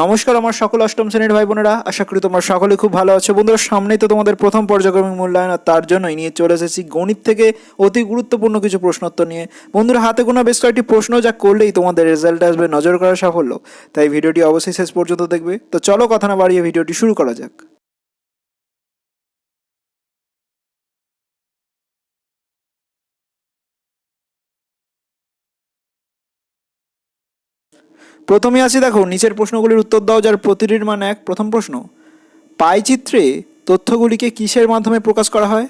নমস্কার আমার সকল অষ্টম শ্রেণির ভাই বোনেরা। আশা করি তোমরা সকলে খুব ভালো আছো। বন্ধুরা, সামনেই তো তোমাদের প্রথম পর্যায়ক্রমিক মূল্যায়ন, আর তার জন্যই নিয়ে চলে এসেছি গণিত থেকে অতি গুরুত্বপূর্ণ কিছু প্রশ্নোত্তর নিয়ে। বন্ধুরা, হাতে গোনা বেশ কয়েকটি প্রশ্ন যা করলেই তোমাদের রেজাল্ট আসবে। নজর করা সাফল্য। তাই ভিডিওটি অবশ্যই শেষ পর্যন্ত দেখবে। তো চলো কথা না বাড়িয়ে ভিডিওটি শুরু করা যাক। প্রথমে আসি দেখো, নিচের প্রশ্নগুলির উত্তর দাও যার প্রতিটির মান এক। প্রথম প্রশ্ন পাই চিত্রে তথ্যগুলিকে কিসের মাধ্যমে প্রকাশ করা হয়?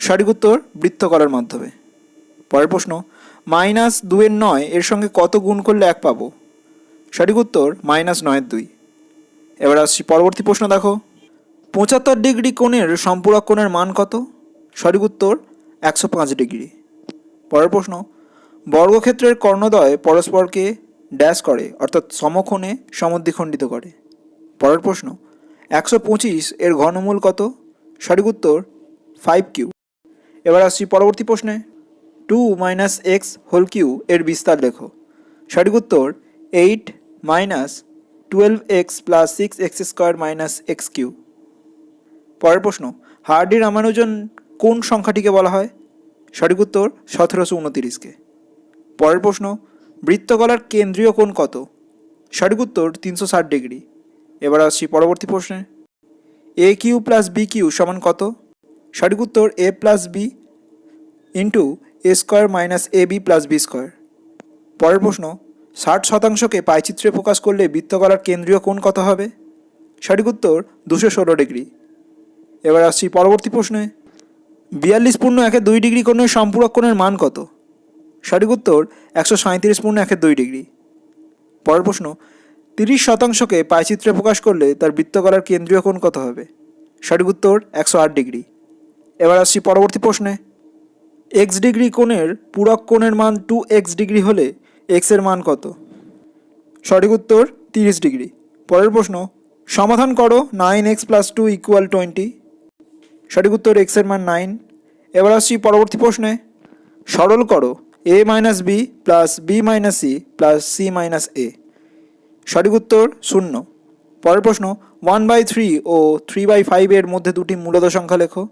সঠিক উত্তর বৃত্ত করার মাধ্যমে। পরের প্রশ্ন, মাইনাস দুয়ের নয়, এর সঙ্গে কত গুণ করলে এক পাবো? সঠিক উত্তর, মাইনাস নয়ের দুই। এবার আসছি পরবর্তী প্রশ্ন দেখো, পঁচাত্তর ডিগ্রি কোণের সম্পূরক কোণের মান কত? সঠিক উত্তর, একশো পাঁচ ডিগ্রি। পরের প্রশ্ন, বর্গক্ষেত্রের কর্ণদ্বয় পরস্পরকে ড্যাশ করে, অর্থাৎ সমক্ষণে সমদ্বিখণ্ডিত করে। পরের প্রশ্ন, একশো পঁচিশ এর ঘনমূল কত? সঠিক উত্তর ফাইভ কিউ এবার আসছি পরবর্তী প্রশ্নে। Two minus x whole cube এর বিস্তার লেখো সঠিক উত্তর eight minus twelve x plus six x square minus x cube পরের প্রশ্ন, হার্ডি রামানুজন কোন সংখ্যাটিকে বলা হয়? সঠিক উত্তর, সতেরোশো উনতিরিশকে পরের প্রশ্ন বৃত্তকলার কেন্দ্রীয় কোণ কত? সঠিক উত্তর তিনশো ষাট ডিগ্রি। এবার আসছি পরবর্তী প্রশ্নে। A cube plus b cube সমান কত? সঠিক উত্তর a plus b into a square minus a b plus b square. পরের প্রশ্ন, ষাট শতাংশকে পাইচিত্রে প্রকাশ করলে বৃত্তকলার কেন্দ্রীয় কোণ কত হবে? সঠিক উত্তর দুশো ষোলো ডিগ্রি। এবার আসছি পরবর্তী প্রশ্নে। বিয়াল্লিশ পূর্ণ একে দুই ডিগ্রি কোণের সম্পূরক কোণের মান কত? সঠিক উত্তর একশো সাঁত্রিশ পূর্ণ একের দুই ডিগ্রি। পরের প্রশ্ন, তিরিশ শতাংশকে পায়চিত্রে প্রকাশ করলে তার বৃত্তকলার কেন্দ্রীয় কোণ কত হবে? সঠিক উত্তর একশো আট ডিগ্রি। এবার আসছি পরবর্তী প্রশ্নে। এক্স ডিগ্রি কোণের পূরক কোণের মান টু এক্স ডিগ্রি হলে এক্সের মান কত? সঠিক উত্তর তিরিশ ডিগ্রি। পরের প্রশ্ন, সমাধান করো nine x plus two equal twenty. সঠিক উত্তর এক্সের মান নাইন। এবার আসছি পরবর্তী প্রশ্নে, সরল করো a minus b plus b minus c plus c minus a সঠিক উত্তর শূন্য। পরের প্রশ্ন ওয়ান বাই থ্রি ও থ্রি বাই ফাইভের মধ্যে দুটি মূলত সংখ্যা লেখো।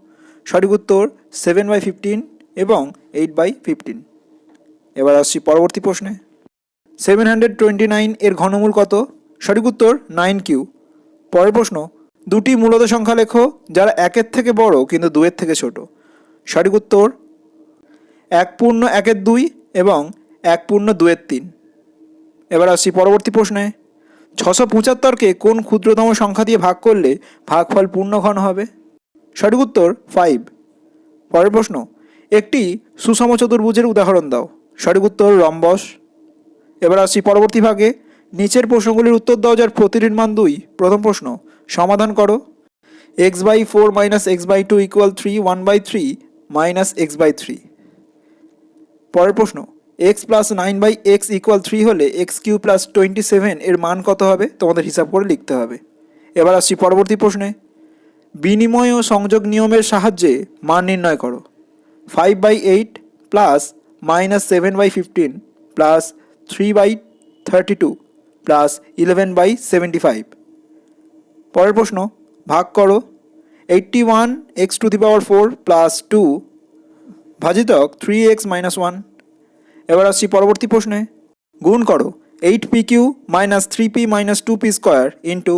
সঠিক উত্তর সেভেন বাই ফিফটিন এবং এইট বাই ফিফটিন এবার আসছি পরবর্তী প্রশ্নে। সেভেন হান্ড্রেড টোয়েন্টি নাইন এর ঘনমূল কত? সঠিক উত্তর নাইন কিউ পরের প্রশ্ন, দুটি মূলত সংখ্যা লেখো, যারা একের থেকে বড় কিন্তু দুয়ের থেকে ছোট। সঠিক উত্তর এক পূর্ণ একের দুই এবং এক পূর্ণ দুয়ের তিন। এবার আসছি পরবর্তী প্রশ্নে। ছশো পঁচাত্তরকে কোন ক্ষুদ্রতম সংখ্যা দিয়ে ভাগ করলে ভাগফল পূর্ণ ঘন হবে? সঠিক উত্তর ফাইভ পরের প্রশ্ন, একটি সুষম চতুর্ভুজের উদাহরণ দাও। সঠিক উত্তর, রম্বস। এবার আসছি পরবর্তী ভাগে। নিচের প্রশ্নগুলির উত্তর দাও যার প্রতিটির মান দুই। প্রথম প্রশ্ন, সমাধান করো। X by four minus x by two equal three one by three minus x by three পরের প্রশ্ন x plus nine by x equal three হলে x cube plus twenty seven এর মান কত হবে? তোমাদের হিসাব করে লিখতে হবে। এবার আসছি পরবর্তী প্রশ্নে। বিনিময় ও সংযোগ নিয়মের সাহায্যে মান নির্ণয় করো। Five by eight plus minus seven by fifteen plus three by thirty two plus eleven by seventy five পরের প্রশ্ন, ভাগ করো। Eighty one x to the power four plus two ভাজিতক থ্রি এক্স মাইনাস ওয়ান এবার আসছি পরবর্তী প্রশ্নে। গুণ করো eight p cube minus three p minus two p square into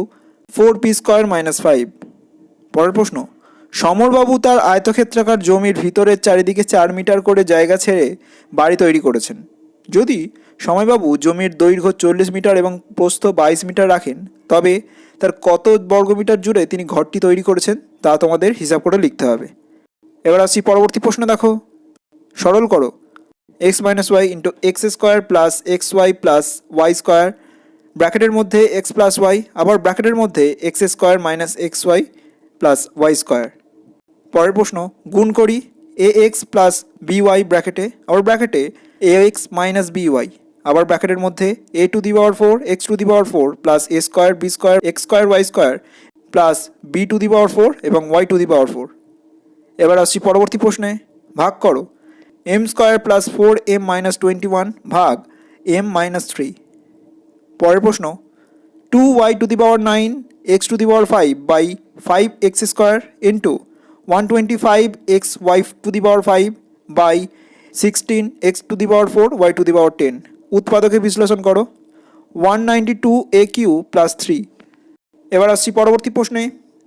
four p square minus five পরের প্রশ্ন, সমরবাবু তার আয়তক্ষেত্রাকার জমির ভিতরের চারিদিকে চার মিটার করে জায়গা ছেড়ে বাড়ি তৈরি করেছেন। যদি সময়বাবু জমির দৈর্ঘ্য চল্লিশ মিটার এবং প্রস্থ বাইশ মিটার রাখেন, তবে তার কত বর্গমিটার জুড়ে তিনি ঘরটি তৈরি করেছেন তা তোমাদের হিসাব করে লিখতে হবে। এবার আসছি পরবর্তী প্রশ্ন দেখো। সরল করো। X minus y into x square plus x y plus y square ব্র্যাকেটের মধ্যে এক্স প্লাস ওয়াই আবার ব্র্যাকেটের মধ্যে x square minus x y plus y square পরের প্রশ্ন, গুণ করি a x plus b y ব্র্যাকেটে, আবার ব্র্যাকেটে a x minus b y আবার ব্র্যাকেটের মধ্যে a to the power four x to the power four plus a square b square x square y square plus b to the power four এবং y to the power four এবার আসছি পরবর্তী প্রশ্নে, ভাগ করো। M square plus four m minus twenty one ভাগ m minus three পরের প্রশ্ন two y to the power nine x to the power five by five x square into one twenty five x y to the power five by sixteen x to the power four y to the power ten উৎপাদকে বিশ্লেষণ করো। One ninety two a cube plus three এবার আসছি পরবর্তী প্রশ্নে।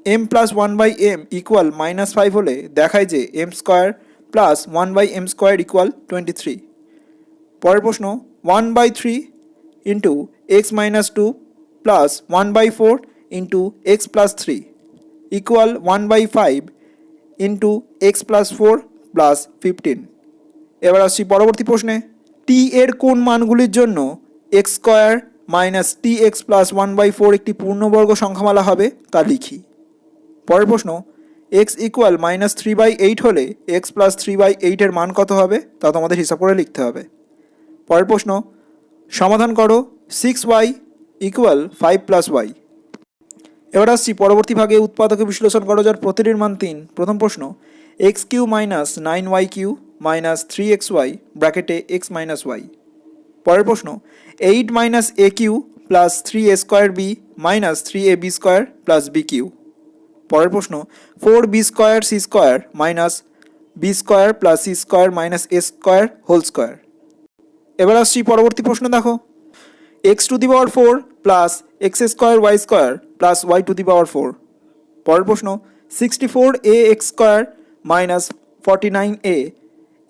M plus one by m equal minus five হলে দেখায় যে m square plus one by m square equal twenty three পরের প্রশ্ন one by three into x minus two plus one by four into x plus three equal one by five into x plus four plus fifteen এবার আসছি পরবর্তী প্রশ্নে t এর কোন মানগুলির জন্য x square minus t x plus one by four একটি পূর্ণবর্গ সংখ্যামালা হবে তা লিখি। পরের প্রশ্ন x equal minus three by eight হলে এক্স প্লাস থ্রি বাই এইটের মান কত হবে? তা তোমাদের হিসাব করে লিখতে হবে। পরের প্রশ্ন, সমাধান করো six y equal five plus y এবার আসছি পরবর্তী ভাগে উৎপাদকে বিশ্লেষণ করো, যার প্রতিটির মান তিন। প্রথম প্রশ্ন x cube minus nine y cube minus three x y ব্র্যাকেটে এক্স মাইনাস ওয়াই পরের প্রশ্ন eight minus a cube plus three a square b minus three a b square plus b cube পরের প্রশ্ন four b square c square minus b square plus c square minus a square whole square এবার আসছি পরবর্তী প্রশ্ন দেখো। X to the power four plus x square y square plus y to the power four পরের প্রশ্ন sixty four a x square minus forty nine a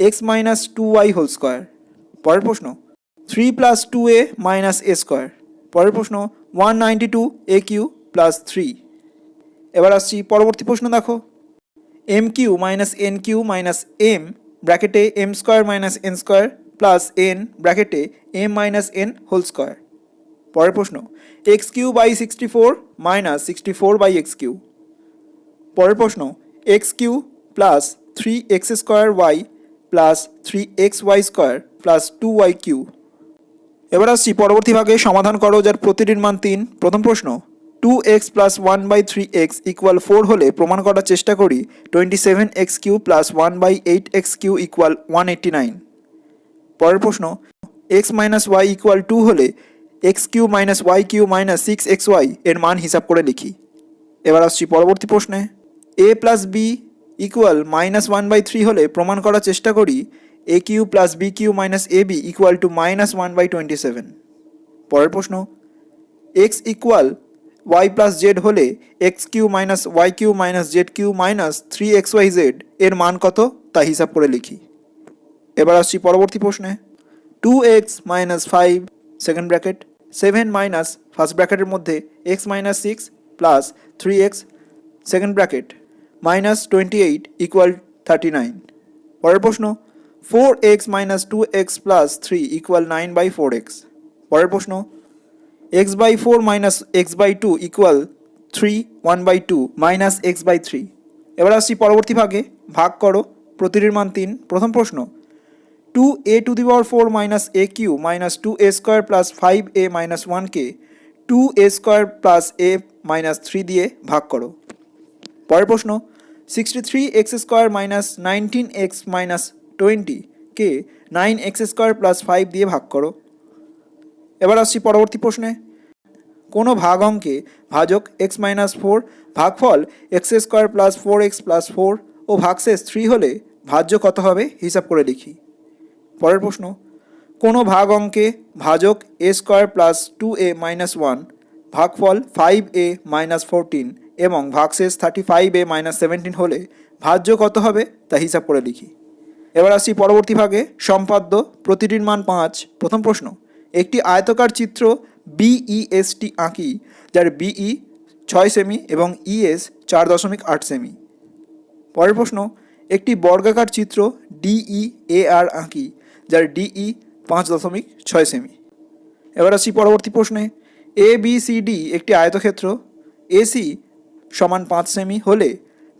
x minus two y whole square পরের প্রশ্ন three plus two a minus a square পরের প্রশ্ন one ninety two a cube plus three এবার আসছি পরবর্তী প্রশ্ন, দেখো। M cube minus n cube minus m ব্র্যাকেটে m square minus n square plus n ব্র্যাকেটে m minus n whole square পরের প্রশ্ন x cube by sixty four minus sixty four by x cube পরের প্রশ্ন x cube plus three x square y plus three x y square plus two y cube এবার আসছি পরবর্তী ভাগে, সমাধান করো যার প্রতিটির মান তিন। প্রথম প্রশ্ন two x plus one by three x equal four হলে প্রমাণ করার চেষ্টা করি twenty seven x cube plus one by eight x cube equal one eighty nine পরের প্রশ্ন x minus y equal two হলে x cube minus y cube minus six x y এর মান হিসাব করে লিখি। এবার আসছি পরবর্তী প্রশ্নে। A plus b equal minus one by three হলে প্রমাণ করার চেষ্টা করি a cube plus b cube minus a b equal two minus one by twenty seven পরের প্রশ্ন x equal y plus z হলে x cube minus y cube minus z cube minus three x y z এর মান কত? তা হিসাব করে লিখি। এবার আসছি পরবর্তী প্রশ্নে। Two x minus five second bracket seven minus first ব্র্যাকেটের মধ্যে x minus six plus three x second bracket minus twenty eight equal thirty nine পরের প্রশ্ন four x minus two x plus three equal nine by four x পরের প্রশ্ন x by four minus x by two equal three one by two minus x by three এবার আসছি পরবর্তী ভাগে। ভাগ করো। প্রতিটির মান তিন। প্রথম প্রশ্ন। Two a to the power four minus a cube minus two a square plus five a minus ওয়ানকে two a square plus a minus three দিয়ে ভাগ করো। পরের প্রশ্ন। Sixty three x square minus nineteen x minus twenty কে nine x square plus five দিয়ে ভাগ করো। এবার আসছি পরবর্তী প্রশ্নে। কোনো ভাগ অঙ্কে ভাজক এক্স মাইনাস ফোর ভাগফল x square plus four x plus four ও ভাগশেষ থ্রি হলে ভাজ্য কত হবে? হিসাব করে লিখি। পরের প্রশ্ন, কোনো ভাগ অঙ্কে ভাজক a square plus two a minus one ভাগফল ফাইভ এ মাইনাস ফোরটিন এবং ভাগশেষ thirty five a minus seventeen হলে ভাজ্য কত হবে? তা হিসাব করে লিখি। এবার আসছি পরবর্তী ভাগে, সম্পাদ্য প্রতিটির মান পাঁচ। প্রথম প্রশ্ন, একটি আয়তকার চিত্র বিইএসটি আঁকি, যার বিই ছয় সেমি এবং ইএস চার দশমিক আট সেমি। পরের প্রশ্ন, একটি বর্গাকার চিত্র ডিই এ আর আঁকি, যার ডিই পাঁচ দশমিক ছয় সেমি। এবার আসছি পরবর্তী প্রশ্নে। এ বি সি ডি একটি আয়তক্ষেত্র, এসি সমান পাঁচ সেমি হলে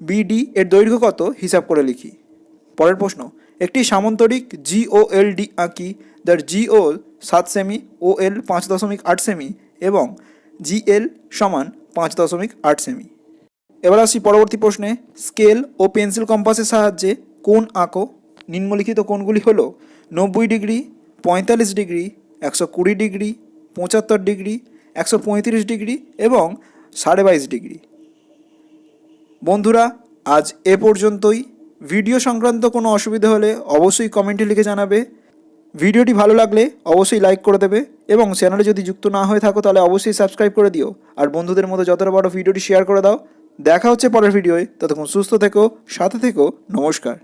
বিডি এর দৈর্ঘ্য কত, হিসাব করে লিখি। পরের প্রশ্ন একটি সামন্তরিক জি ও এল ডি আঁকি, যার জি ও সাত সেমি ও এল পাঁচ দশমিক আট সেমি এবং জি এল সমান পাঁচ দশমিক আট সেমি এবার আসি পরবর্তী প্রশ্নে, স্কেল ও পেন্সিল কম্পাসের সাহায্যে কোন আঁকো? নিম্নলিখিত কোণগুলি হল নব্বই ডিগ্রি, পঁয়তাল্লিশ ডিগ্রি, একশো কুড়ি ডিগ্রি, পঁচাত্তর ডিগ্রি, একশো পঁয়ত্রিশ ডিগ্রি এবং সাড়ে বাইশ ডিগ্রি। বন্ধুরা, আজ এ পর্যন্তই। ভিডিও সংক্রান্ত কোনো অসুবিধা হলে অবশ্যই কমেন্টে লিখে জানাবে। ভিডিওটি ভালো লাগলে অবশ্যই লাইক করে দেবে এবং চ্যানেলে যদি যুক্ত না হয়ে থাকো তাহলে অবশ্যই সাবস্ক্রাইব করে দিও। আর বন্ধুদের মতো যতটা বড় ভিডিওটি শেয়ার করে দাও। দেখা হচ্ছে পরের ভিডিওয়। ততক্ষণ সুস্থ থেকো, সাথে থেকো। নমস্কার।